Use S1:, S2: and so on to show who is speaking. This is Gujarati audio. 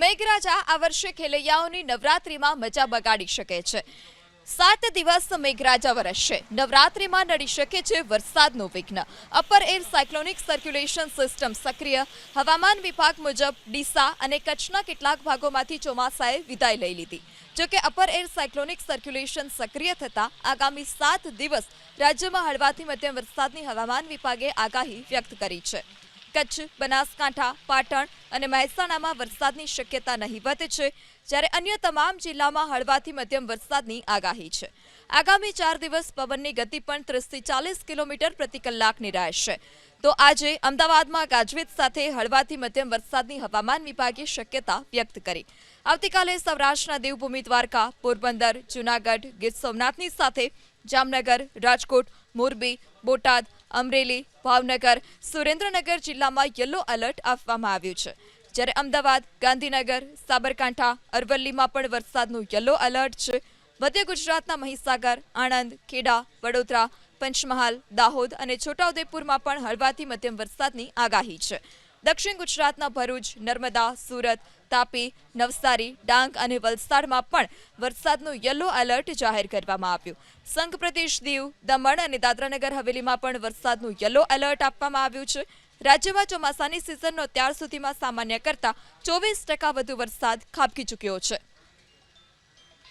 S1: મેઘરાજા આ વર્ષે ખેલૈયાઓની નવરાત્રિમાં મજા બગાડી શકે છે. સાત દિવસ મેઘરાજા વરસશે. નવરાત્રિમાં નડી શકે છે વરસાદનું વિઘ્ન. Upper air cyclonic circulation system સક્રિય. હવામાન વિભાગ મુજબ ડીસા અને કચ્છના કેટલાક ભાગોમાંથી ચોમાસાએ વિદાય લઈ લીધી. જોકે અપર એર સાયક્લોનિક સર્ક્યુલેશન સક્રિય થતાં આગામી સાત દિવસ રાજ્યમાં હળવાથી મધ્યમ વરસાદની હવામાન વિભાગે આગાહી વ્યક્ત કરી છે. કચ્છ, બનાસકાંઠા, પાટણ અને મહેસાણામાં વરસાદની શક્યતા નહીવત છે, જ્યારે અન્ય તમામ જિલ્લામાં હળવાથી મધ્યમ વરસાદની આગાહી છે. આગામી ચાર દિવસ પવનની ગતિ પણ ત્રીસથી ચાલીસ કિલોમીટર પ્રતિ કલાકની રહેશે. તો આજે અમદાવાદમાં ગાજવીજ સાથે હળવાથી મધ્યમ વરસાદની હવામાન વિભાગે શક્યતા વ્યક્ત કરી. આવતીકાલે સૌરાષ્ટ્રના દેવભૂમિ દ્વારકા, પોરબંદર, જૂનાગઢ, ગીર સોમનાથની સાથે જામનગર, રાજકોટ, મોરબી, બોટાદ અમરેલી, ભાવનગર, સુરેન્દ્રનગર જિલ્લામાં યલો એલર્ટ આપવામાં આવ્યું છે. જ્યારે અમદાવાદ, ગાંધીનગર, સાબરકાંઠા, અરવલ્લીમાં પણ વરસાદનું યલો એલર્ટ છે. મધ્ય ગુજરાતના મહીસાગર, આણંદ, ખેડા, વડોદરા, પંચમહાલ, દાહોદ અને છોટાઉદેપુરમાં પણ હળવાથી મધ્યમ વરસાદની આગાહી છે. દક્ષિણ ગુજરાતના ભરૂચ, નર્મદા, સુરત તાપી, નવસારી, ડાંગ અને વલસાડમાં પણ વરસાદનું યલો એલર્ટ જાહેર કરવામાં આવ્યું. સંઘ પ્રદેશ દીવ, દમણ અને દાદરાનગર હવેલીમાં પણ વરસાદનું યલો એલર્ટ આપવામાં આવ્યું છે. રાજ્યમાં ચોમાસાની સિઝનનો ત્યાર સુધીમાં સામાન્ય કરતાં ચોવીસ ટકા વધુ વરસાદ ખાબકી ચૂક્યો છે.